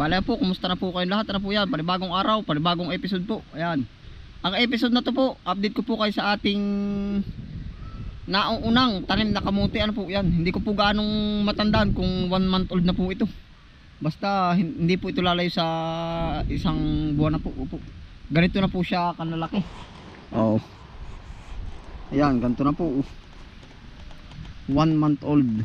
Bale po, kumusta na po kayong lahat? Ano po yan? Panibagong araw, panibagong episode po. Ayan. Ang episode na to po, update ko po kayo sa ating naunang tanim na kamuti. Ano po yan? Hindi ko po ganong matandaan kung one month old na po ito. Basta hin- hindi po ito lalayo sa isang buwan na po. Opo. Ganito na po siya kanalaki. Oo. Ayan, ganito na po. One month old.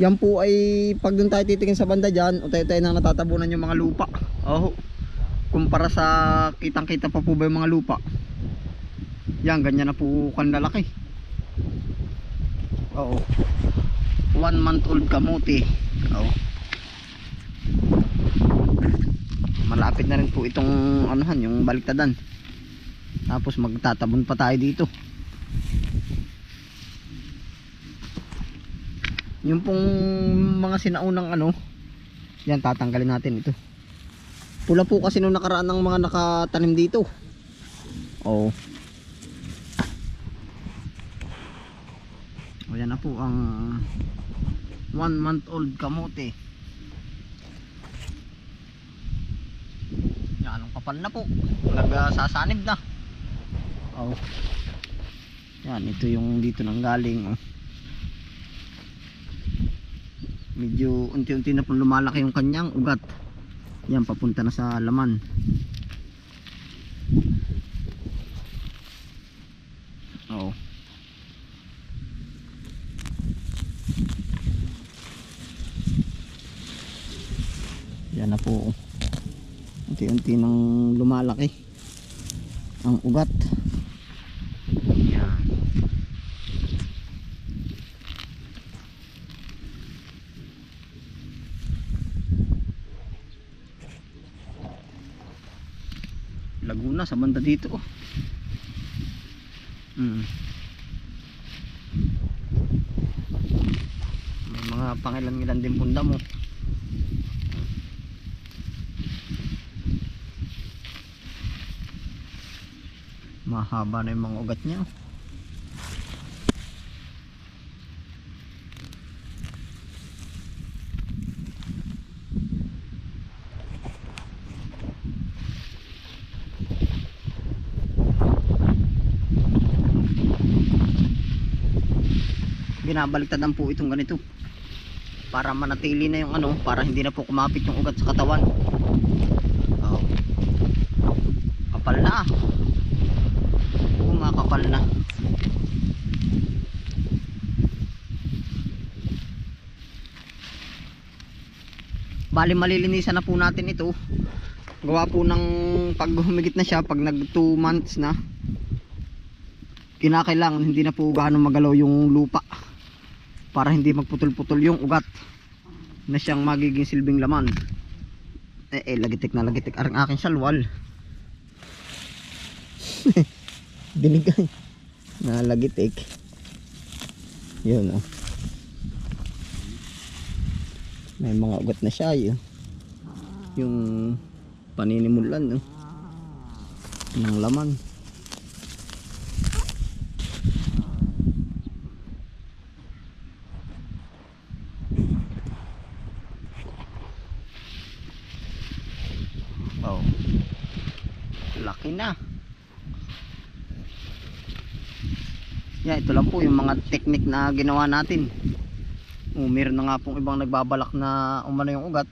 Yan po ay pag doon tayo titingin sa banda dyan, utay-utay na natatabunan yung mga lupa. Oh. Kumpara sa kitang-kita pa po ba yung mga lupa. Yan, ganyan na po kanlalaki. Oo. One month old kamuti. Oo. Malapit na rin po itong anuhan, yung baliktadan. Tapos magtatabon pa tayo dito. Yung pong mga sinaunang ano, yan tatanggalin natin ito. Pula po kasi nung nakaraan ng mga nakatanim dito. Oo. O yan na po ang one month old kamote. Yan, anong kapal na po. Nagsasanib na. Oo. Yan, ito yung dito nang galing. Oh. Medyo unti-unti na pong lumalaki yung kanyang ugat. Yan papunta na sa laman. Oo. Yan na po. Unti-unti nang lumalaki ang ugat yan Laguna sa banda dito oh. Mm. May mga pangilan-ilan din punda mo. Mahaba na yung mga ugat niya. oh. Binabaliktad po itong ganito. Para manatili na yung ano para hindi na po kumapit yung ugat sa katawan. Oh. kapal na ah. oo makakapal na. Bali malilinisan na po natin ito. Gawa po ng pag humigit na siya pag nag 2 months na kinakailangan hindi na po gaano magalaw yung lupa para hindi magputol-putol yung ugat na siyang magiging silbing laman. Eh, eh lagitik na lagitik. Ang aking salwal. Binigay na lagitik. Yun oh. May mga ugat na siya yun. Yung paninimulan no? ng laman Oh. Laki na. Yan, ito lang po yung mga technique na ginawa natin. Oh, meron na nga pong ibang nagbabalak na umano yung ugat.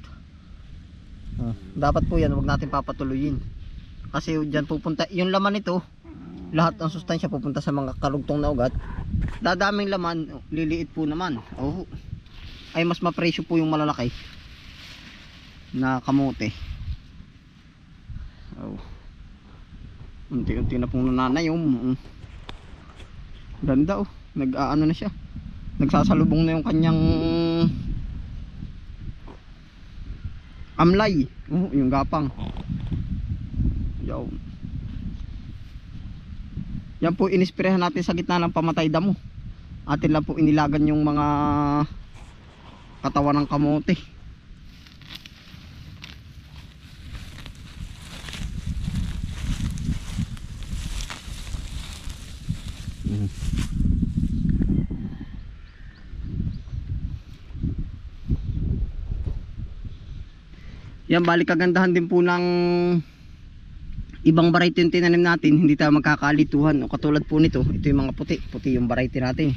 Oh, dapat po yan, wag natin papatuloyin. Kasi diyan pupunta, yung laman nito, lahat ng sustansya pupunta sa mga karugtong na ugat. Dadaming laman, liliit po naman. Oh. Ay mas mapresyo po yung malalaki na kamote. Oh. Unti-unti na pong nananayom. Mm. Ganda oh. Nag-aano na siya. Nagsasalubong na yung kanyang amlay. Oh, yung gapang. Yo. Yan po inispirehan natin sa gitna ng pamatay damo. Atin lang po inilagan yung mga katawan ng kamote. Yan, balik kagandahan din po ng ibang variety yung tinanim natin, hindi tayo magkakalituhan. O katulad po nito, ito yung mga puti, puti yung variety natin.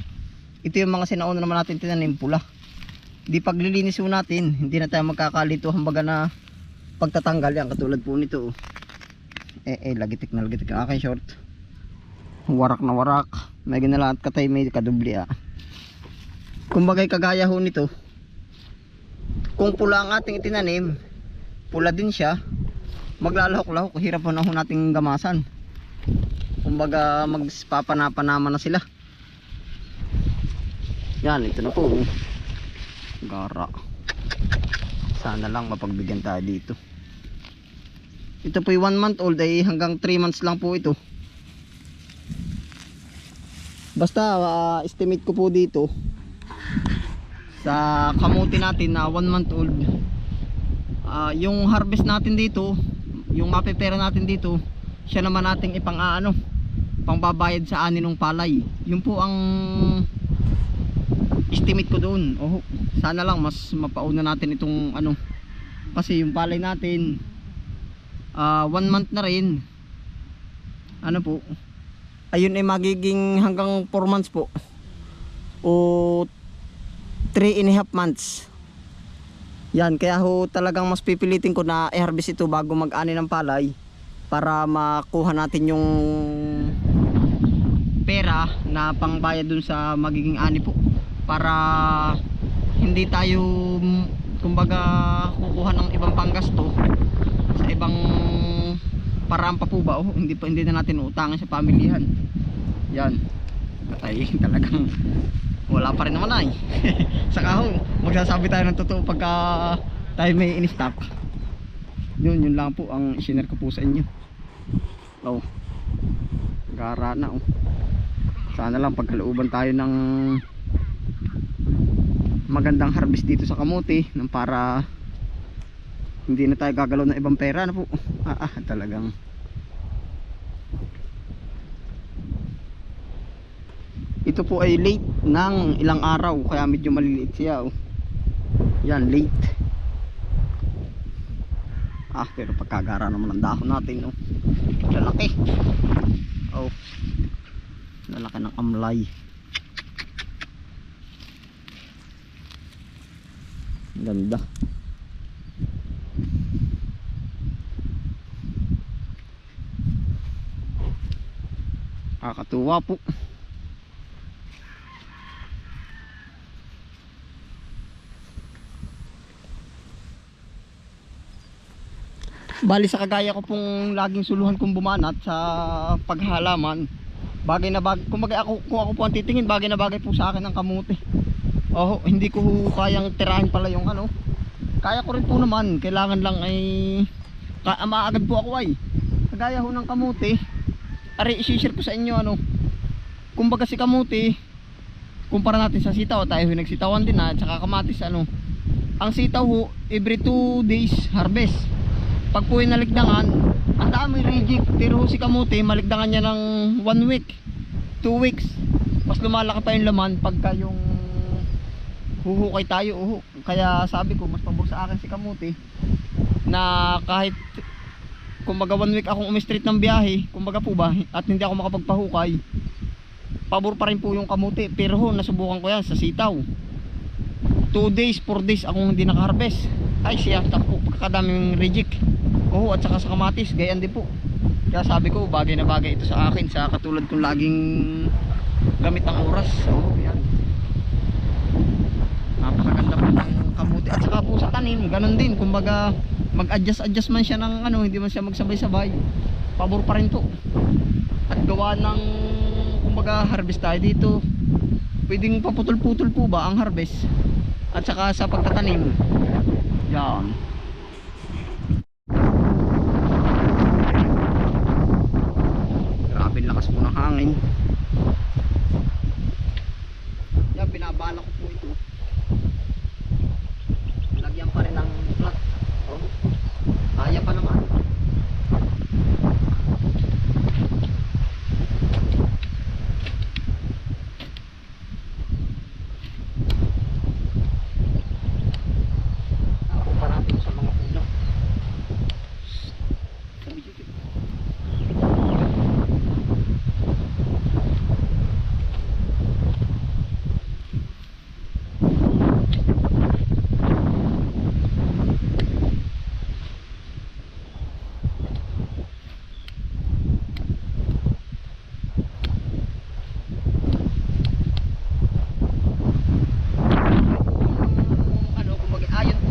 Ito yung mga sinauna naman natin tinanim pula. Di paglilinis po natin, hindi na tayo magkakalituhan baga na pagtatanggal yan, katulad po nito. Eh, eh, lagitik na lagitik ang aking short. Warak na warak. May ginalaan at katay may kadubli ah. Kumbagay kagaya ho nito. Kung pula ang ating itinanim, pula din siya. Maglalahok-lahok, hirap na ho nating gamasan. Kumbaga magpapanapa-nama na sila. Yan, ito na po. Gara. Sana lang mapagbigyan tayo dito. Ito po yung 1 month old ay hanggang 3 months lang po ito. Basta ah, estimate ko po dito sa kamuti natin na 1 month old. Ah, yung harvest natin dito, yung mapepera natin dito, siya naman nating ipang aano, pangbabayad sa ani ng palay. Yun po ang estimate ko doon. Oh, sana lang mas mapauna natin itong ano kasi yung palay natin ah 1 month na rin. Ano po? Ayun ay magiging hanggang 4 months po. O 3 and a half months. Yan, kaya ho talagang mas pipilitin ko na i-harvest ito bago mag-ani ng palay para makuha natin yung pera na pangbayad dun sa magiging ani po. Para hindi tayo kumbaga kukuha ng ibang panggasto sa ibang paraan pa po ba? Oh, hindi pa hindi na natin utangan sa pamilyahan yan. Ay talagang wala pa rin naman ay. Saka ho magsasabi tayo ng totoo pagka tayo may in-stock yun yun lang po ang isinare ko po sa inyo. Oh. Gara na oh. Sana lang pagkalooban tayo ng magandang harvest dito sa kamote nang para hindi na tayo gagalaw ng ibang pera na po? Ah, ah talagang ito po ay late ng ilang araw kaya medyo maliliit siya oh. yan late. Ah pero pagkagara naman ang dahon natin oh. lalaki. Oh. Lalaki ng amlay. Ganda. Kakatuwa po Bali sa kagaya ko pong laging suluhan kong bumanat sa paghalaman. Bagay na bagay, kung bagay ako, kung ako po ang titingin, bagay na bagay po sa akin ang kamuti. Oh, hindi ko kayang tirahin pala yung ano. Kaya ko rin po naman, kailangan lang ay ka, ah, maagad po ako ay. Kagaya ho ng kamuti. Ari, isi-share ko sa inyo ano. Kumbaga si kamuti, kumpara natin sa sitaw, tayo ho nagsitawan din na, at saka kamatis ano. Ang sitaw ho, every 2 days harvest pag po naligdangan ang dami reject. Pero si kamote maligdangan niya ng 1 week 2 weeks. Mas lumalaki pa yung laman pagka yung huhukay tayo uhu. kaya sabi ko mas pabor sa akin si kamote na kahit kumbaga 1 week akong umistreet ng biyahe kumbaga po ba at hindi ako makapagpahukay pabor pa rin po yung kamote pero ho nasubukan ko yan sa sitaw. 2 days 4 days akong hindi nakaharvest. Ay siya po pagkakadaming reject Oo, at saka sa kamatis, gayan din po. Kaya sabi ko, bagay na bagay ito sa akin sa katulad kong laging gamit ng oras. Oo, yan. Napakaganda po ng kamuti. At saka po sa tanim, ganun din. Kumbaga, mag-adjust-adjust man siya ng ano, hindi man siya magsabay-sabay. Pabor pa rin po. At gawa ng, kumbaga, harvest tayo dito. Pwedeng paputol-putol po ba ang harvest? At saka sa pagtatanim. Yan. Hangin. Yan, binabala ko po ito. Lagyan pa rin ng flat. Oh. Kaya pa naman. Ako parati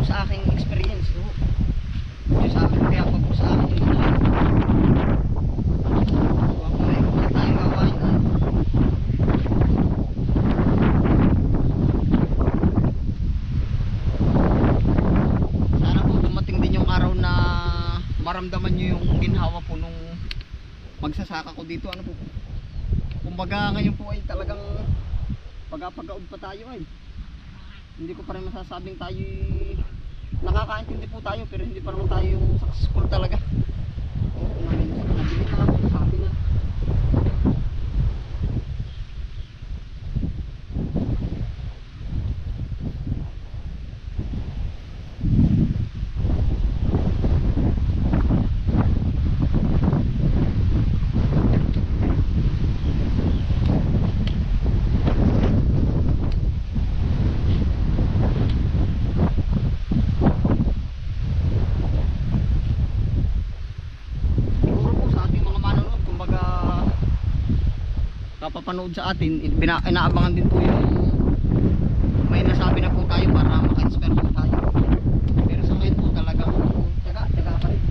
sa aking experience. Oh. Ito sa akin, kaya pag po sa akin. Huwag mo na yung mga tayo gawain. ah. Sana po dumating din yung araw na maramdaman nyo yung ginhawa po nung magsasaka ko dito. Ano po? Kumbaga ngayon po ay talagang pagapagaod pa tayo ay. Hindi ko pa rin masasabing tayo nakakaintindi po tayo pero hindi pa naman tayo successful talaga. Oo, nabili nabili na ako, sabi na. Siguro po sa ating mga manonood, kumbaga kapapanood sa atin, bina, inaabangan din po yung may nasabi na po tayo para maka-inspire po tayo. Pero sa ngayon po talagang tiyaga, tiyaga pa rin.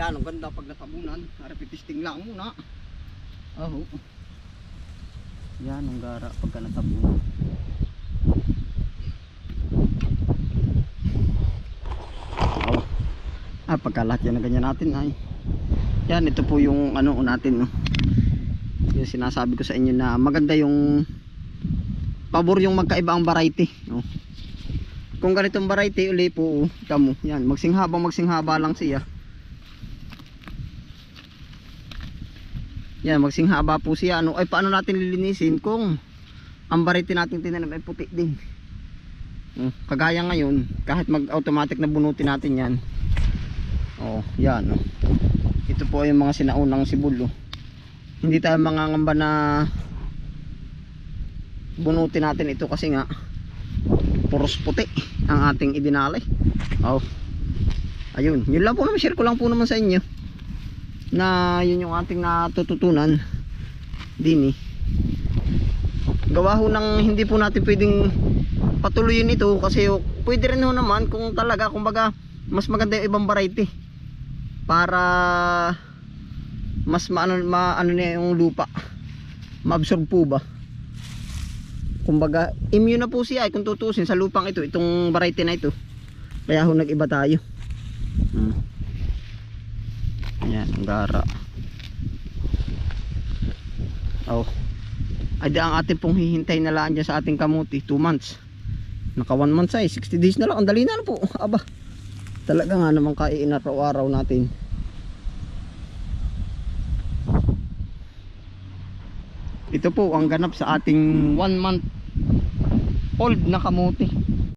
Yan, ang ganda pag natabunan. Repetisting lang muna. Oh. Yan, ang gara pagka natabunan. Oh. Ah, pagka lahat yan na ganyan natin ay. Yan, ito po yung ano natin. No? Yung sinasabi ko sa inyo na maganda yung pabor yung magkaiba ang variety. No? Kung ganitong variety uli po, tamo, yan, magsinghabang magsinghaba lang siya. Yan, magsinghaba po siya. Ano, ay paano natin lilinisin kung ang variety natin tinanim ay puti din. Oh, kagaya ngayon, kahit mag-automatic na bunutin natin yan. Oh, yan. Oh. Ito po yung mga sinaunang sibulo. Hindi tayo mangangamba na bunutin natin ito kasi nga puros puti ang ating idinalay. Oh. Ayun, yun lang po naman share ko lang po naman sa inyo na yun yung ating natututunan. Din eh gawa ho ng hindi po natin pwedeng patuloyin ito kasi ho, pwede rin ho naman kung talaga kumbaga mas maganda yung ibang variety para mas maano maano niya yung lupa. Maabsorb po ba? Kumbaga immune na po siya. Eh, kung tutusin sa lupang ito itong variety na ito kaya ho nag-iba tayo. Hmm. Ayan, ang gara. Oh. Ay ang ating pong hihintay na laan dyan sa ating kamuti. 2 months. Naka 1 month ay 60 days na lang. Ang dali na po. Aba. Talaga nga naman kain araw-araw natin. Ito po ang ganap sa ating 1 month old na kamuti.